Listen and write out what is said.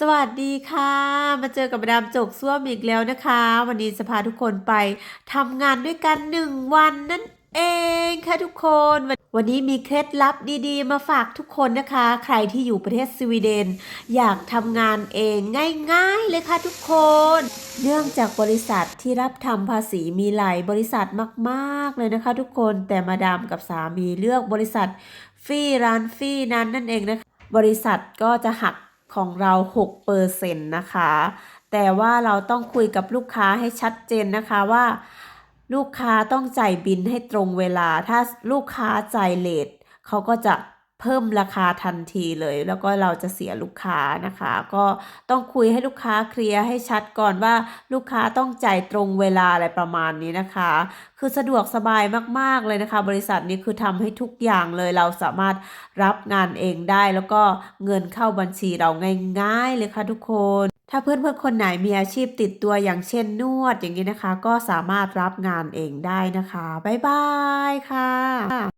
สวัสดีค่ะ มาเจอกับมาดามจกซ่วมอีกแล้วนะคะ วันนี้จะพาทุกคนไปทำงานด้วยกันหนึ่งวันนั่นเองค่ะทุกคน วันนี้มีเคล็ดลับดีๆ มาฝากทุกคนนะคะ ใครที่อยู่ประเทศสวีเดน อยากทำงานเองง่ายๆเลยค่ะทุกคน เนื่องจากบริษัทที่รับทำภาษีมีหลายบริษัทมากๆเลยนะคะ ทุกคนแต่มาดามกับสามีเลือกบริษัทฟรีร้านฟรีนั้นนั่นเองนะคะบริษัทก็จะหัก ของเรา6เปอร์เซ็นต์นะคะ แต่ว่าเราต้องคุยกับลูกค้าให้ชัดเจนนะคะว่าลูกค้าต้องจ่ายบินให้ตรงเวลา ถ้าลูกค้าจ่ายเลทเขาก็จะ เพิ่มราคาทันทีเลย แล้วก็เราจะเสียลูกค้านะคะ ก็ต้องคุยให้ลูกค้าเคลียร์ให้ชัดก่อนว่าลูกค้าต้องจ่ายตรงเวลาอะไรประมาณนี้นะคะ คือสะดวกสบายมากๆเลยนะคะ บริษัทนี้คือทำให้ทุกอย่างเลยเราสามารถรับงานเองได้ แล้วก็เงินเข้าบัญชีเราง่ายๆเลยค่ะทุกคนถ้าเพื่อนๆคนไหนมีอาชีพติดตัวอย่างเช่นนวดอย่างนี้นะคะ ก็สามารถรับงานเองได้นะคะ บ๊ายบายค่ะ